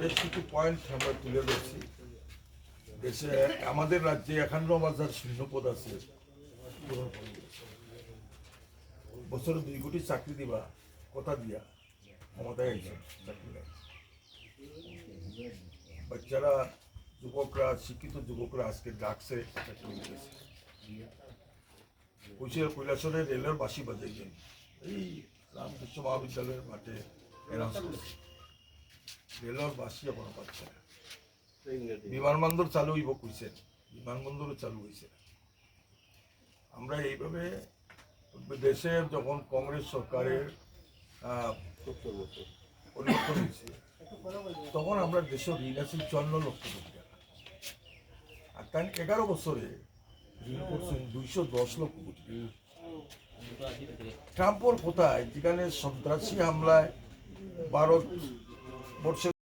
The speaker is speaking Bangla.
বেশ কিছু পয়েন্ট আমরা তুলে ধরছি। দেশে, আমাদের রাজ্যে একান্ন হাজার শূন্যপদ আছে। বছরে দুই কোটি চাকরি দিবা, কথা দিয়া ক্ষমতায় আইছে চাকরি বাচ্চারা, যুবকরা, শিক্ষিত যুবকরা আজকে ডাকছে কৈশোর কৈলাসরে রেলের বাসি বাজাইছেন। এই রামকৃষ্ণ মহাবিদ্যালয়ের মাঠে অ্যানাউন্স করছে। রেলের পাচ্ছে না বিমানবন্দর চালু হইব কইছেন বিমানবন্দরও চালু হয়েছে আমরা এইভাবে দেশে যখন কংগ্রেস সরকারের পরিবর্তন হয়েছে তখন আমরা দেশের ঋণ আছে চুয়ান্ন লক্ষ কোটি টাকা। আর তাই এগারো বছরে ঋণ করছেন দুইশো দশ লক্ষ কোটি ট্রাম্পর কোথায়? যেখানে সন্ত্রাসী হামলায় ভারত por